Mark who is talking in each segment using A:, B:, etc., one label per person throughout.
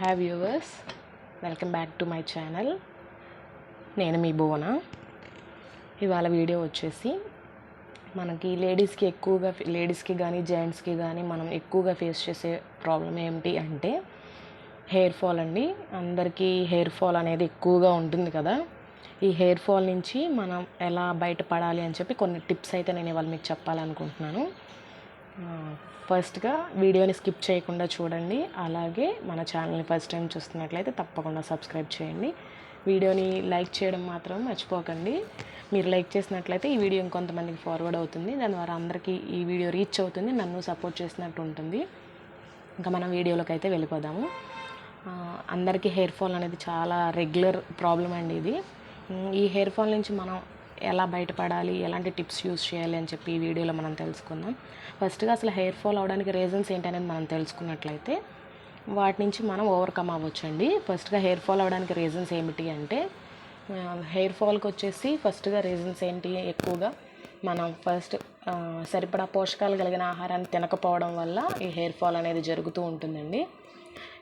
A: Hi viewers welcome back to my channel. నేను మీ భువన. ఇవాళ వీడియో వచ్చేసి మనకి లేడీస్కి ఎక్కువగా లేడీస్కి కానీ జెంట్స్కి కానీ మనం ఎక్కువగా ఫేస్ చేసే ప్రాబ్లం ఏమిటి అంటే హెయిర్ ఫాల్ అండి. అందరికీ హెయిర్ ఫాల్ అనేది ఎక్కువగా ఉంటుంది కదా. ఈ హెయిర్ ఫాల్ నుంచి మనం ఎలా బయటపడాలి అని చెప్పి కొన్ని టిప్స్ అయితే నేను ఇవాళ మీకు చెప్పాలనుకుంటున్నాను. ఫస్ట్గా వీడియోని స్కిప్ చేయకుండా చూడండి. అలాగే మన ఛానల్ని ఫస్ట్ టైం చూస్తున్నట్లయితే తప్పకుండా సబ్స్క్రైబ్ చేయండి. వీడియోని లైక్ చేయడం మాత్రం మర్చిపోకండి. మీరు లైక్ చేసినట్లయితే ఈ వీడియో ఇంకొంతమందికి ఫార్వర్డ్ అవుతుంది. దాని ద్వారా అందరికీ ఈ వీడియో రీచ్ అవుతుంది నన్ను సపోర్ట్ చేసినట్టు ఉంటుంది. ఇంకా మనం వీడియోలోకి అయితే వెళ్ళిపోదాము. అందరికీ హెయిర్ ఫాల్ అనేది చాలా రెగ్యులర్ ప్రాబ్లం అండి ఇది. ఈ హెయిర్ ఫాల్ నుంచి మనం ఎలా బయటపడాలి ఎలాంటి టిప్స్ యూస్ చేయాలి అని చెప్పి ఈ వీడియోలో మనం తెలుసుకుందాం. ఫస్ట్గా అసలు హెయిర్ ఫాల్ అవడానికి రీజన్స్ ఏంటనేది మనం తెలుసుకున్నట్లయితే వాటి నుంచి మనం ఓవర్కమ్ అవ్వచ్చండి. ఫస్ట్గా హెయిర్ ఫాల్ అవడానికి రీజన్స్ ఏమిటి అంటే హెయిర్ ఫాల్కి వచ్చేసి ఫస్ట్గా రీజన్స్ ఏంటి ఎక్కువగా? మనం ఫస్ట్ సరిపడా పోషకాలు కలిగిన ఆహారాన్ని తినకపోవడం వల్ల ఈ హెయిర్ ఫాల్ అనేది జరుగుతూ ఉంటుందండి.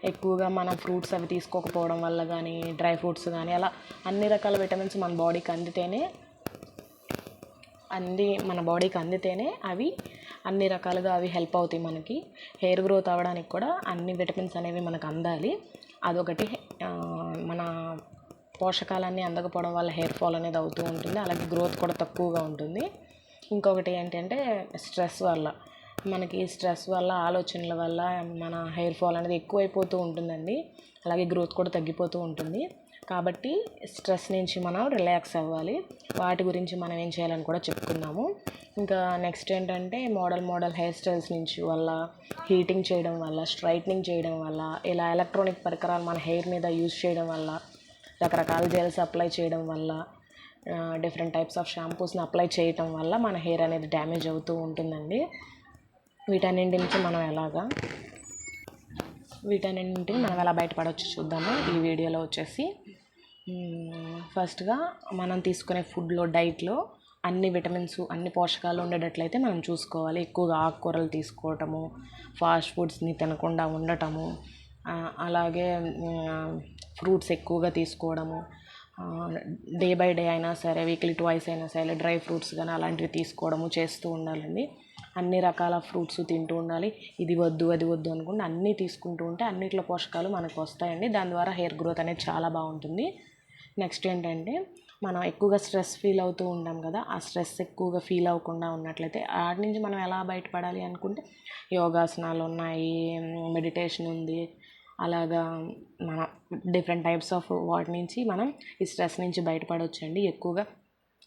A: ఎక్కువగా మనం ఫ్రూట్స్ అవి తీసుకోకపోవడం వల్ల కానీ డ్రై ఫ్రూట్స్ కానీ అలా అన్ని రకాల విటమిన్స్ మన బాడీకి అందితేనే అంది మన బాడీకి అందితేనే అవి అన్ని రకాలుగా అవి హెల్ప్ అవుతాయి మనకి. హెయిర్ గ్రోత్ అవ్వడానికి కూడా అన్ని విటమిన్స్ అనేవి మనకు అందాలి. అదొకటి మన పోషకాలన్నీ అందకపోవడం వల్ల హెయిర్ ఫాల్ అనేది అవుతూ ఉంటుంది. అలాగే గ్రోత్ కూడా తక్కువగా ఉంటుంది. ఇంకొకటి ఏంటంటే స్ట్రెస్ వల్ల. మనకి స్ట్రెస్ వల్ల ఆలోచనల వల్ల మన హెయిర్ ఫాల్ అనేది ఎక్కువైపోతూ ఉంటుందండి. అలాగే గ్రోత్ కూడా తగ్గిపోతూ ఉంటుంది. కాబట్టి స్ట్రెస్ నుంచి మనం రిలాక్స్ అవ్వాలి. వాటి గురించి మనం ఏం చేయాలని కూడా చెప్పుకున్నాము ఇంకా నెక్స్ట్ ఏంటంటే మోడల్ మోడల్ హెయిర్ స్టైల్స్ నుంచి వల్ల హీటింగ్ చేయడం వల్ల స్ట్రైట్నింగ్ చేయడం వల్ల ఇలా ఎలక్ట్రానిక్ పరికరాలు మన హెయిర్ మీద యూజ్ చేయడం వల్ల రకరకాల జెల్స్ అప్లై చేయడం వల్ల డిఫరెంట్ టైప్స్ ఆఫ్ షాంపూస్ని అప్లై చేయటం వల్ల మన హెయిర్ అనేది డ్యామేజ్ అవుతూ ఉంటుందండి. వీటన్నింటి నుంచి మనం ఎలాగా వీటన్నింటిని మనం ఎలా బయటపడవచ్చు చూద్దాము. ఈ వీడియోలో వచ్చేసి ఫస్ట్గా మనం తీసుకునే ఫుడ్లో డైట్లో అన్ని విటమిన్స్ అన్ని పోషకాలు ఉండేటట్లయితే మనం చూసుకోవాలి. ఎక్కువగా ఆకుకూరలు తీసుకోవటము ఫాస్ట్ ఫుడ్స్ని తినకుండా ఉండటము అలాగే ఫ్రూట్స్ ఎక్కువగా తీసుకోవడము డే బై డే అయినా సరే వీక్లీ ట్వైస్ అయినా సరే డ్రై ఫ్రూట్స్ కానీ అలాంటివి తీసుకోవడము చేస్తూ ఉండాలండి. అన్ని రకాల ఫ్రూట్స్ తింటూ ఉండాలి. ఇది వద్దు అది వద్దు అనుకుంటే అన్నీ తీసుకుంటూ ఉంటే అన్నిట్లో పోషకాలు మనకు వస్తాయండి. దాని ద్వారా హెయిర్ గ్రోత్ అనేది చాలా బాగుంటుంది. నెక్స్ట్ ఏంటంటే మనం ఎక్కువగా స్ట్రెస్ ఫీల్ అవుతూ ఉంటాం కదా ఆ స్ట్రెస్ ఎక్కువగా ఫీల్ అవ్వకుండా ఉన్నట్లయితే వాటి నుంచి మనం ఎలా బయటపడాలి అనుకుంటే యోగాసనాలు ఉన్నాయి మెడిటేషన్ ఉంది అలాగా మన డిఫరెంట్ టైప్స్ ఆఫ్ వాటి నుంచి మనం ఈ స్ట్రెస్ నుంచి బయటపడవచ్చండి ఎక్కువగా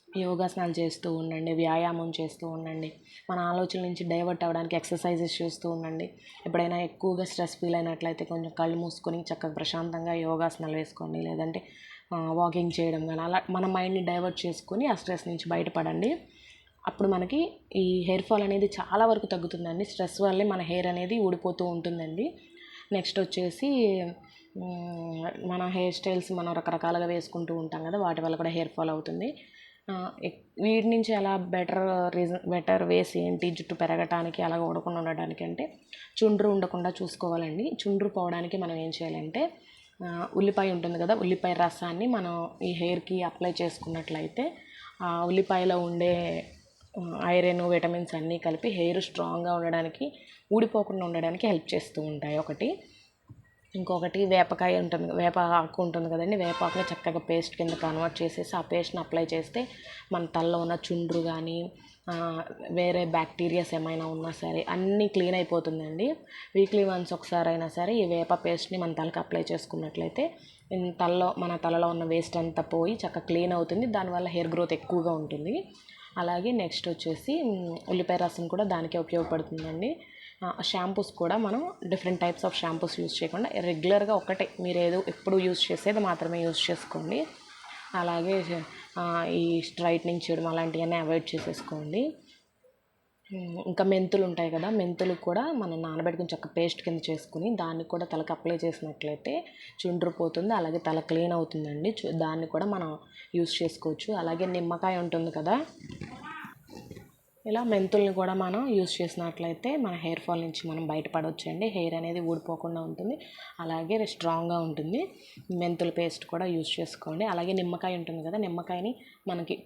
A: యోగాసనాలు చేస్తూ ఉండండి వ్యాయామం చేస్తూ ఉండండి మన ఆలోచనల నుంచి డైవర్ట్ అవ్వడానికి ఎక్సర్సైజెస్ చేస్తూ ఉండండి. ఎప్పుడైనా ఎక్కువగా స్ట్రెస్ ఫీల్ అయినట్లయితే కొంచెం కళ్ళు మూసుకొని చక్కగా ప్రశాంతంగా యోగాసనాలు వేసుకోండి. లేదంటే వాకింగ్ చేయడం కానీ అలా మన మైండ్ని డైవర్ట్ చేసుకుని ఆ స్ట్రెస్ నుంచి బయటపడండి. అప్పుడు మనకి ఈ హెయిర్ ఫాల్ అనేది చాలా వరకు తగ్గుతుందండి. స్ట్రెస్ వల్లే మన హెయిర్ అనేది ఊడిపోతూ ఉంటుందండి. నెక్స్ట్ వచ్చేసి మన హెయిర్ స్టైల్స్ మనం రకరకాలుగా వేసుకుంటూ ఉంటాం కదా వాటి వల్ల కూడా హెయిర్ ఫాల్ అవుతుంది. వీటి నుంచి ఎలా బెటర్ రీజన్ బెటర్ వేస్ ఏంటి జుట్టు పెరగటానికి అలా ఊడకుండా ఉండడానికి అంటే చుండ్రు ఉండకుండా చూసుకోవాలండి. చుండ్రు పోవడానికి మనం ఏం చేయాలంటే ఉల్లిపాయ ఉంటుంది కదా ఉల్లిపాయ రసాన్ని మనం ఈ హెయిర్కి అప్లై చేసుకున్నట్లయితే ఆ ఉల్లిపాయలో ఉండే ఐరన్ విటమిన్స్ అన్నీ కలిపి హెయిర్ స్ట్రాంగ్గా ఉండడానికి ఊడిపోకుండా ఉండడానికి హెల్ప్ చేస్తూ ఉంటాయి. ఒకటి. ఇంకొకటి వేపకాయ ఉంటుంది వేప ఆకు ఉంటుంది కదండి వేప ఆకుని చక్కగా పేస్ట్ కింద కన్వర్ట్ చేసేసి ఆ పేస్ట్ని అప్లై చేస్తే మన తలలో ఉన్న చుండ్రు కానీ వేరే బ్యాక్టీరియాస్ ఏమైనా ఉన్నా సరే అన్నీ క్లీన్ అయిపోతుందండి. వీక్లీ వన్స్ ఒకసారి అయినా సరే ఈ వేప పేస్ట్ని మన తలకు అప్లై చేసుకున్నట్లయితే తలలో మన తలలో ఉన్న వేస్ట్ అంతా పోయి చక్కగా క్లీన్ అవుతుంది. దానివల్ల హెయిర్ గ్రోత్ ఎక్కువగా ఉంటుంది. అలాగే నెక్స్ట్ వచ్చేసి ఉల్లిపాయ రసం కూడా దానికే ఉపయోగపడుతుందండి. షాంపూస్ కూడా మనం different types of shampoos use చేయకుండా రెగ్యులర్గా ఒకటే మీరు ఏదో ఎప్పుడు యూజ్ చేసేది మాత్రమే యూస్ చేసుకోండి. అలాగే ఈ స్ట్రైట్నింగ్ చేయడం అలాంటివన్నీ అవాయిడ్ చేసేసుకోండి. ఇంకా మెంతులు ఉంటాయి కదా మెంతులు కూడా మనం నానబెట్టుకుని చక్క పేస్ట్ కింద చేసుకుని దాన్ని కూడా తలకు అప్లై చేసినట్లయితే చుండ్రు పోతుంది అలాగే తల క్లీన్ అవుతుందండి. దాన్ని కూడా మనం యూస్ చేసుకోవచ్చు. అలాగే నిమ్మకాయ ఉంటుంది కదా ఇలా మెంతుల్ని కూడా మనం యూస్ చేసినట్లయితే మన హెయిర్ ఫాల్ నుంచి మనం బయటపడవచ్చండి హెయిర్ అనేది ఊడిపోకుండా ఉంటుంది. అలాగే స్ట్రాంగ్గా ఉంటుంది. మెంతుల పేస్ట్ కూడా యూస్ చేసుకోండి. అలాగే నిమ్మకాయ ఉంటుంది కదా నిమ్మకాయని మనకి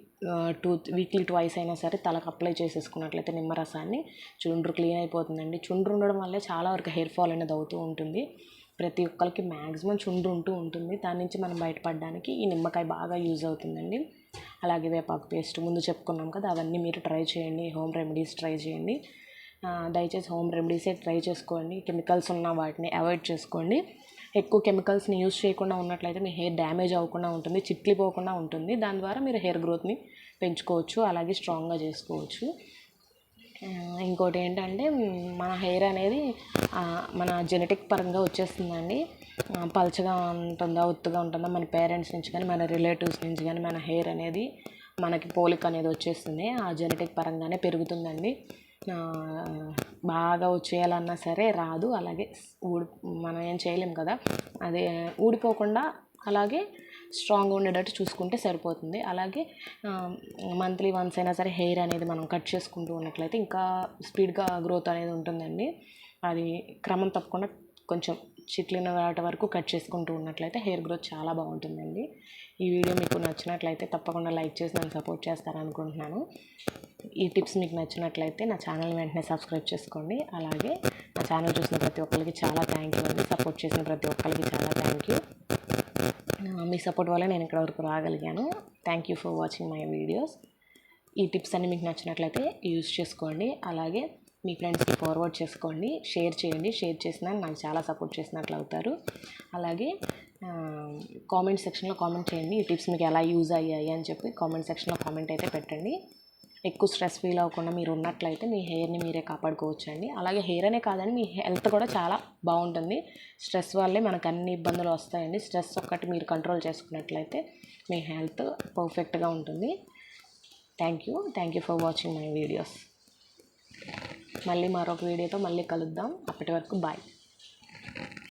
A: టూ వీక్లీ ట్వైస్ అయినా సరే తలకు అప్లై చేసేసుకున్నట్లయితే నిమ్మరసాన్ని చుండ్రు క్లీన్ అయిపోతుందండి. చుండ్రు ఉండడం వల్లే చాలా వరకు హెయిర్ ఫాల్ అనేది అవుతూ ఉంటుంది. ప్రతి ఒక్కరికి మ్యాక్సిమం చుండ్రు ఉంటూ ఉంటుంది. దాని నుంచి మనం బయటపడడానికి ఈ నిమ్మకాయ బాగా యూజ్ అవుతుందండి. అలాగే వేపాకు పేస్ట్ ముందు చెప్పుకున్నాం కదా అవన్నీ మీరు ట్రై చేయండి. హోమ్ రెమెడీస్ ట్రై చేయండి. దయచేసి హోమ్ రెమెడీసే ట్రై చేసుకోండి. కెమికల్స్ ఉన్న వాటిని అవాయిడ్ చేసుకోండి. ఎక్కువ కెమికల్స్ని యూజ్ చేయకుండా ఉన్నట్లయితే మీ హెయిర్ డ్యామేజ్ అవ్వకుండా ఉంటుంది చిట్లిపోకుండా ఉంటుంది. దాని ద్వారా మీరు హెయిర్ గ్రోత్ని పెంచుకోవచ్చు అలాగే స్ట్రాంగ్గా చేసుకోవచ్చు. ఇంకోటి ఏంటంటే మన హెయిర్ అనేది మన జెనెటిక్ పరంగా వచ్చేస్తుందండి. పలచగా పల్చగా ఉంటుందా ఒత్తుగా ఉంటుందా మన పేరెంట్స్ నుంచి కానీ మన రిలేటివ్స్ నుంచి కానీ మన హెయిర్ అనేది మనకి పోలిక అనేది వచ్చేస్తుంది. ఆ జెనెటిక్ పరంగానే పెరుగుతుందండి. బాగా వచ్చేయాలన్నా సరే రాదు. అలాగే ఊడి మనం ఏం చేయలేం కదా. అదే ఊడిపోకుండా అలాగే స్ట్రాంగ్గా ఉండేటట్టు చూసుకుంటే సరిపోతుంది. అలాగే మంత్లీ వన్స్ అయినా సరే హెయిర్ అనేది మనం కట్ చేసుకుంటూ ఉన్నట్లయితే ఇంకా స్పీడ్గా గ్రోత్ అనేది ఉంటుందండి. అది క్రమం తప్పకుండా కొంచెం చిట్లిన వాటి వరకు కట్ చేసుకుంటూ ఉన్నట్లయితే హెయిర్ గ్రోత్ చాలా బాగుంటుందండి. ఈ వీడియో మీకు నచ్చినట్లయితే తప్పకుండా లైక్ చేసి నన్ను సపోర్ట్ చేస్తారనుకుంటున్నాను. ఈ టిప్స్ మీకు నచ్చినట్లయితే నా ఛానల్ వెంటనే సబ్స్క్రైబ్ చేసుకోండి. అలాగే నా ఛానల్ చూసిన ప్రతి ఒక్కరికి చాలా థ్యాంక్ యూ అండి. సపోర్ట్ చేసిన ప్రతి ఒక్కరికి చాలా థ్యాంక్ యూ. మీ సపోర్ట్ వల్ల నేను ఇక్కడ వరకు రాగలిగాను. Thank you for watching my videos ఈ టిప్స్ అన్ని మీకు నచ్చినట్లయితే యూజ్ చేసుకోండి. అలాగే మీ ఫ్రెండ్స్కి ఫార్వర్డ్ చేసుకోండి. షేర్ చేయండి. షేర్ చేసిన నాకు చాలా సపోర్ట్ చేసినట్లు అవుతారు. అలాగే కామెంట్ సెక్షన్లో కామెంట్ చేయండి. ఈ టిప్స్ మీకు ఎలా యూజ్ అయ్యాయి అని చెప్పి కామెంట్ సెక్షన్లో కామెంట్ అయితే పెట్టండి. ఎక్కువ స్ట్రెస్ ఫీల్ అవ్వకుండా మీరు ఉన్నట్లయితే మీ హెయిర్ని మీరే కాపాడుకోవచ్చు అండి అలాగే హెయిర్ అనే కాదండి మీ హెల్త్ కూడా చాలా బాగుంటుంది. స్ట్రెస్ వల్లే మనకు అన్ని ఇబ్బందులు వస్తాయండి. స్ట్రెస్ ఒక్కటి మీరు కంట్రోల్ చేసుకున్నట్లయితే మీ హెల్త్ పర్ఫెక్ట్గా ఉంటుంది. Thank you. Thank you for watching my videos. మళ్ళీ మరొక వీడియోతో మళ్ళీ కలుద్దాం. అప్పటి వరకు బాయ్.